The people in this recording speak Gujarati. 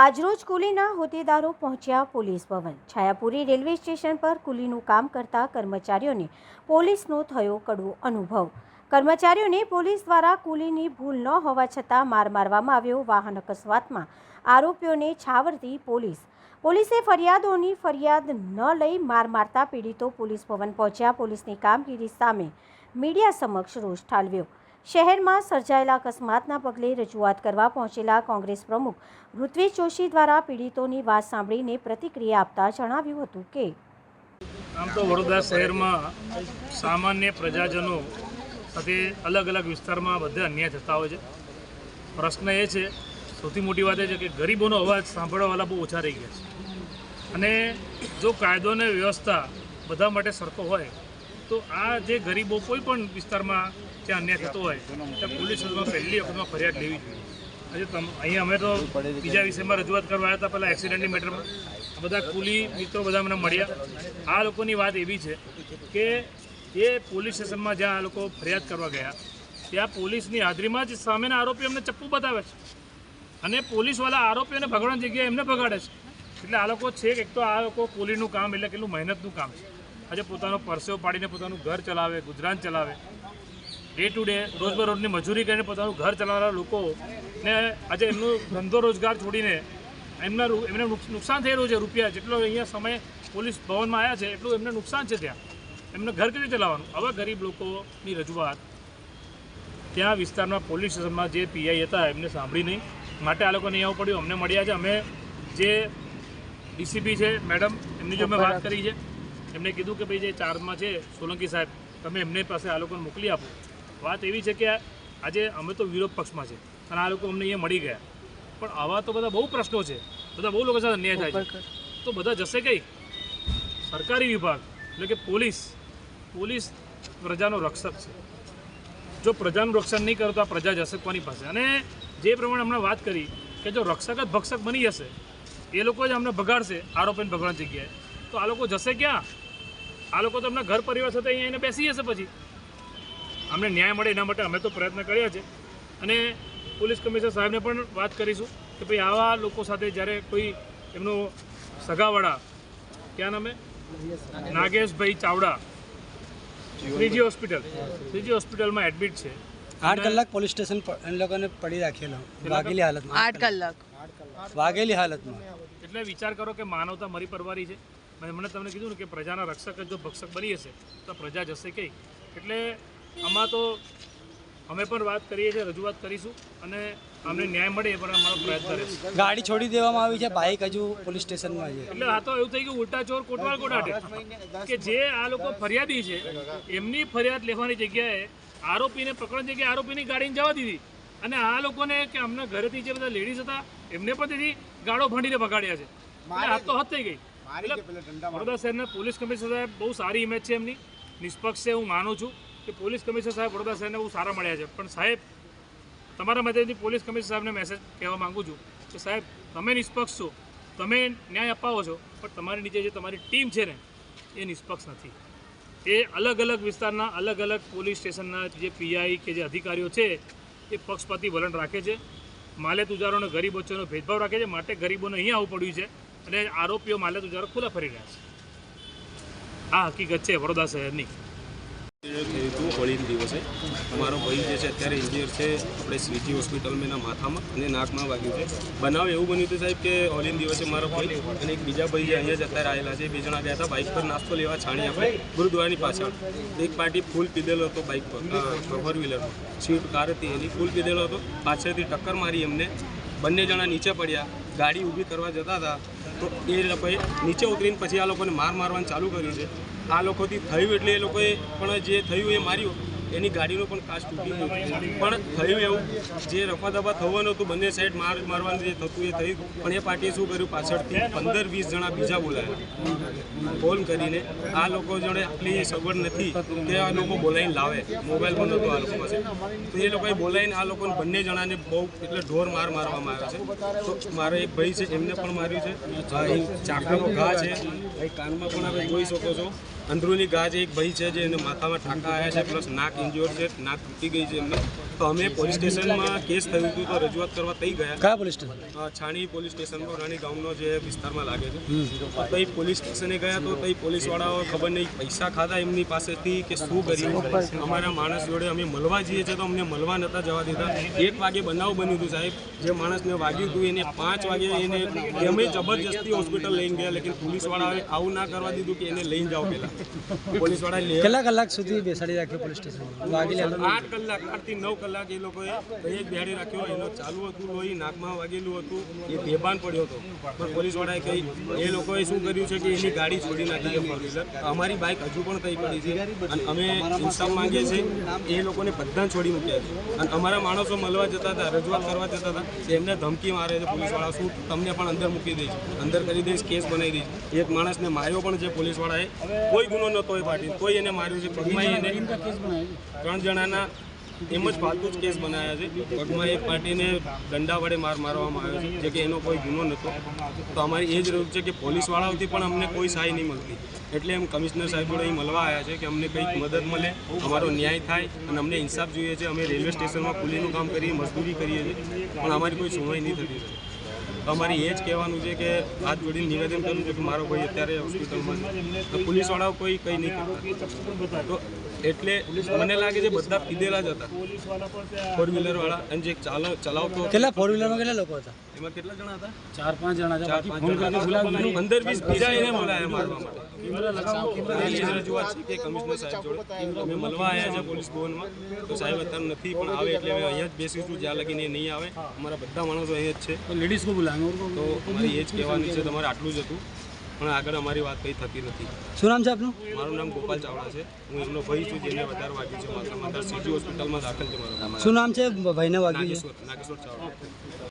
આજરોજ કુલીના હોદ્દેદારો પહોંચ્યા police Bhavan. Chhayapuri railway station પર કુલીનું કામ કરતા કર્મચારીઓને પોલીસનો થયો કડવો અનુભવ. કર્મચારીઓને પોલીસ દ્વારા કુલીની ભૂલ ન હોવા છતાં માર મારવામાં આવ્યો વાહન અકસ્માતમાં આરોપીઓને છાવરતી પોલીસ. પોલીસે ફરિયાદોની ફરિયાદ ન લઈ માર મારતા પીડિતો પોલીસ ભવન પહોંચ્યા. પોલીસની કામગીરી સામે મીડિયા સમક્ષ રોષ ઠાલવ્યો. શહેરમાં સર્જાયેલા અકસ્માતના પગલે રજૂઆત કરવા પહોંચેલા કોંગ્રેસ પ્રમુખ ઋત્વિજ જોશી દ્વારા પીડિતોની વાત સાંભળીને પ્રતિક્રિયા આપતા જણાવ્યું હતું કે આમ તો વડોદરા શહેરમાં સામાન્ય પ્રજાજનો સાથે અલગ અલગ વિસ્તારમાં બધે અન્યાય થતા હોય છે. પ્રશ્ન એ છે, સૌથી મોટી વાત એ છે કે ગરીબોનો અવાજ સાંભળવાવાળા બહુ ઓછા રહી ગયા છે. અને જો કાયદો અને વ્યવસ્થા બધા માટે સરખો હોય, તો આ જે ગરીબો કોઈ પણ વિસ્તારમાં જ્યાં અન્યાય થતો હોય, તો પોલીસ સ્ટેશનમાં પહેલી વખતમાં ફરિયાદ લેવી જોઈએ. આજે અહીંયા અમે તો બીજા વિષયમાં રજૂઆત કરવા આવ્યા હતા, પહેલાં એક્સિડન્ટની મેટરમાં બધા કુલી મિત્રો બધા મને મળ્યા. આ લોકોની વાત એવી છે કે એ પોલીસ સ્ટેશનમાં જ્યાં આ લોકો ફરિયાદ કરવા ગયા, ત્યાં પોલીસની હાજરીમાં જ સામેના આરોપી અમને ચપ્પુ બતાવે છે. અને પોલીસવાળા આરોપીઓને ભગવાન જગ્યાએ એમને ભગાડે છે. એટલે આ લોકો છે એક તો આ લોકો પોલીસનું કામ એટલે કેટલું મહેનતનું કામ છે. આજે પોતાનો પરસેવો પાડીને પોતાનું ઘર ચલાવે, ગુજરાન ચલાવે ડે ટુ ડે રોજબરોજની મજૂરી કરીને પોતાનું ઘર ચલાવનારા લોકો ને આજે એમનો ધંધો રોજગાર છોડીને એમના એમને નુકસાન થઈ રહ્યું છે રૂપિયા, જેટલો અહીંયા સમય પોલીસ ભવનમાં આવ્યા છે, એટલું એમને નુકસાન છે ત્યાં. એમને ઘર કેવી ચલાવવાનું આવા ગરીબ લોકોની રજૂઆત ત્યાં વિસ્તારમાં પોલીસ સ્ટેશનમાં જે પીઆઈ હતા, એમને સાંભળી નહીં. માટે આ લોકોને આવવું પડ્યું અમને મળ્યા છે. અમે જે ડીસીપી છે, મેડમ, એમની જો મેં વાત કરી છે, એમને કીધું કે ભાઈ જે ચાર્જમાં છે, સોલંકી સાહેબ, તમે એમની પાસે આ લોકોને મોકલી આપો. વાત એવી છે કે આજે અમે તો વિરોધ પક્ષમાં છે અને આ લોકો અમને અહીંયા મળી ગયા. પણ આવા તો બધા બહુ પ્રશ્નો છે. બધા બહુ લોકો સાથે અન્યાય થાય છે. તો બધા જશે કઈ? સરકારી વિભાગ એટલે કે પોલીસ. પોલીસ પ્રજાનો રક્ષક છે. જો પ્રજાનું રક્ષણ નહીં કરો તો આ પ્રજા જશે કોની પાસે? અને જે પ્રમાણે હમણાં વાત કરી કે જો રક્ષક જ ભક્ષક બની જશે એ લોકો જ અમને ભગાડશે આરોપીને ભગવાન જગ્યાએ. તો આ લોકો જશે ક્યાં? આ લોકો તો એમના ઘર પરિવાર સાથે અહીંયા બેસી જશે પછી. અમને ન્યાય મળે એના માટે અમે તો પ્રયત્ન કર્યા છે. અને પોલીસ કમિશનર સાહેબને પણ વાત કરીશું કે ભાઈ આવા લોકો સાથે જ્યારે કોઈ એમનો સગાવાળા ક્યાં નામે નાગેશભાઈ ચાવડા શ્રીજી હોસ્પિટલ શ્રીજી હોસ્પિટલમાં એડમિટ છે. આઠ કલાક પોલીસ સ્ટેશન પર એ લોકોને પડી રાખેલા. વાગેલી હાલતમાં. આઠ કલાક. વાગેલી હાલતમાં. એટલે વિચાર કરો કે માનવતા મરી પરવારી છે. મેં હમણાં તમને કીધું ને કે પ્રજાના રક્ષક જ જો ભક્ષક બની હશે તો પ્રજા જશે કઈ એટલે આમાં તો અમે પણ વાત કરીએ છીએ રજૂઆત કરીશું અને અમને ન્યાય મળે એ પણ અમારો પ્રયત્ન રહેશે. ગાડી છોડી દેવામાં આવી છે બાઇક હજુ પોલીસ સ્ટેશનમાં છે. એટલે આ તો એવું થઈ ગયું ઉલટા ચોર કોટવાલ કોટાટે કે જે આ લોકો ફરિયાદી છે એમની ફરિયાદ લેવાની જગ્યાએ આરોપીને પકડવાની જગ્યાએ આરોપીની ગાડીને જવા દીધી. અને આ લોકોને કે અમને ઘરેથી જે બધા લેડીઝ હતા એમને પણ તેથી ગાડો ભાંડીને ભગાડ્યા છે. આ તો હદ થઈ ગઈ. એટલે વડોદરા શહેરના પોલીસ કમિશનર સાહેબ બહુ સારી ઇમેજ છે એમની. નિષ્પક્ષ છે હું માનું છું. કે પોલીસ કમિશનર સાહેબ વડોદરા શહેરને બહુ સારા મળ્યા છે. પણ સાહેબ, તમારા માધ્યમથી પોલીસ કમિશનર સાહેબને મેસેજ કહેવા માંગુ છું કે સાહેબ, તમે નિષ્પક્ષ છો. તમે ન્યાય અપાવો છો, પણ તમારી નીચે જે તમારી ટીમ છે ને, એ નિષ્પક્ષ નથી. એ અલગ અલગ વિસ્તારના અલગ અલગ પોલીસ સ્ટેશનના જે પીઆઈ કે જે અધિકારીઓ છે, એ પક્ષપાતી વલણ રાખે છે. માલે તુજારોને ગરીબ વચ્ચેનો ભેદભાવ રાખે છે. માટે ગરીબોને અહીંયા આવવું પડ્યું છે અને આરોપીઓ માલે તુજારો ખુલ્લા ફરી રહ્યા છે. આ હકીકત છે વડોદરા શહેરની. થયું હતું, હોળીના દિવસે, અમારો ભાઈ જે છે, અત્યારે ઇન્જિયર છે, આપણે સિટી હોસ્પિટલમાં એના માથામાં અને નાકમાં વાગ્યું છે. બનાવ એવું બન્યું હતું સાહેબ કે હોળીના દિવસે મારો ભાઈ અને એક બીજા ભાઈ જે અહીંયા જ અત્યારે આવેલા છે. બે જણા ગયા હતા બાઇક પર નાસ્તો લેવા છાણી આપણે ગુરુદ્વારાની પાછળ. એક પાર્ટી ફૂલ પીધેલો હતો બાઇક પર ફોર વ્હીલરમાં સીટ, કાર હતી, એની ફૂલ પીધેલો હતો. પાછળથી ટક્કર મારી એમને બંને જણા નીચે પડ્યા, ગાડી ઊભી કરવા જતા હતા. તો એ લોકોએ નીચે ઉતરીને પછી આ લોકોને માર મારવાનું ચાલુ કર્યું છે. આ લોકોથી થયું એટલે એ લોકોએ પણ જે થયું એ માર્યું. એની ગાડીનો પણ ખાસ તૂટી પણ થયું એવું. જે રફા દફા થવાનું હતું, બંને સાઈડ માર મારવાનું જે થતું એ થયું. પણ એ પાર્ટીએ શું કર્યું? પાછળથી પંદર વીસ જણા બીજા બોલાયા. ફોન કરીને આ લોકો જોડે આટલી સગવડ નથી કે આ લોકો બોલાવીને લાવે. મોબાઈલ પણ નહોતો આ લોકો પાસે. તો એ લોકોએ બોલાવીને આ લોકોને બંને જણાને બહુ એટલે ઢોર માર મારવામાં આવ્યો છે. તો મારો એક ભાઈ છે, એમને પણ માર્યું છે. ચાકુનો ઘા છે. કાનમાં પણ આપણે જોઈ શકો છો. અંદરૂની ગાજ એક ભાઈ છે જે એને માથામાં ટાંકા આવ્યા છે પ્લસ નાક ઇન્જ્યોર છે નાક તૂટી ગઈ છે એમને. તો અમે પોલીસ સ્ટેશનમાં કેસ થયું હતું તો રજૂઆત કરવા થઈ ગયા. કયા police station? Chhani police station તો રાણી ગામનો જે વિસ્તારમાં લાગે છે. તો તઈ પોલીસ સ્ટેશને ગયા તો તઈ પોલીસવાળાઓ ખબર નહીં પૈસા ખાધા એમની પાસેથી કે શું કર્યું. અમારા માણસ જોડે અમે મળવા જઈએ છીએ તો અમને મળવા નહોતા જવા દીધા. એક વાગે બનાવ બન્યું હતું સાહેબ. જે માણસને વાગ્યું હતું એને પાંચ વાગે એને અમે જબરજસ્તી હોસ્પિટલ લઈને ગયા લેકિન પોલીસવાળાએ આવું ના કરવા દીધું કે એને લઈને જાઓ પહેલાં પોલીસવાળાએ લે કેટલા કલાક સુધી બેસાડી રાખ્યો પોલીસ સ્ટેશન વાગી લે આઠ કલાક આઠથી નવ કલાક એ લોકોએ એક બેહાડી રાખ્યો. એનો ચાલુ હતું લોહી નાકમાં વાગેલું હતું. એ બેભાન પડ્યો હતો. પણ પોલીસવાળાએ કહી એ લોકોએ શું કર્યું છે કે એની ગાડી છોડી નાખી છે ફોર વ્હીલર અમારી બાઇક હજુ પણ થઈ પડી છે. અને અમે ઇન્સાફ માંગીએ છીએ એ લોકોને બધા છોડી મૂક્યા છે. અને અમારા માણસો મળવા જતા હતા રજૂઆત કરવા જતા હતા એમને ધમકી મારે છે પોલીસવાળા. શું તમને પણ અંદર મૂકી દઈશ અંદર કરી દઈશ કેસ બનાવી દઈશ. એક માણસને માર્યો પણ છે પોલીસવાળાએ. કોઈ ગુનો નહોતો એ પાર્ટી. કોઈ એને માર્યું છે પગમાં એને ત્રણ જણાના એમ જ ફાલતુ જ કેસ બનાવ્યા છે. પગમાં એક પાર્ટીને દંડા વડે માર મારવામાં આવ્યો છે જે કે એનો કોઈ ગુનો નહોતો. તો અમારી એ જ રૂપ છે કે પોલીસવાળાઓથી પણ અમને કોઈ સહાય નહીં મળતી. એટલે એમ કમિશનર સાહેબ જોડે અહીં મળવા આવ્યા છે કે અમને કંઈક મદદ મળે અમારો ન્યાય થાય અને અમને ઇન્સાફ જોઈએ છે. અમે રેલવે સ્ટેશનમાં કુલીનું કામ કરીએ મજદૂરી કરીએ છીએ. પણ અમારી કોઈ સુનવાઈ નહીં થતી. છે અમારી એ જ કહેવાનું છે કે હાથ જોડીને નિવેદન કરું છું કે મારો ભાઈ અત્યારે હોસ્પિટલમાં પોલીસવાળાઓ કોઈ કંઈ નહીં કરતા. તો એટલે મને લાગે છે બધા પીધેલા જ હતા. ફોર વ્હીલર વાળા અને જે ચાલ ચલાવતો કેટલા ફોર વ્હીલરમાં કેટલા લોકો હતા? એમાં કેટલા જણા હતા? ચાર પાંચ જણા ચાર પાંચ જણા. પંદર વીસ બીજા એને બોલાયા મારવા માટે. રજૂઆત છે કે કમિશનર સાહેબ જોડે. અમે મળવા આવ્યા છે પોલીસ ભવનમાં. તો સાહેબ અત્યારે નથી પણ આવે એટલે અમે અહીંયા જ બેસીશું જ્યાં લગીને એ નહીં આવે. અમારા બધા માણસો અહીંયા જ છે. લેડીઝ કો બોલાવે. તો અમારી એ જ કહેવાની છે તમારે આટલું જ હતું. પણ આગળ અમારી વાત કંઈ થતી નથી. શું નામ છે આપનું? મારું નામ ગોપાલ ચાવડા છે. હું એમનો ભાઈ છું જેને વધારે વાગ્યું છે માથામાં સિટી હોસ્પિટલમાં દાખલ છે મારો. શું નામ છે? ભાઈને વાગ્યું છે. નાગેશ્વર ચાવડા.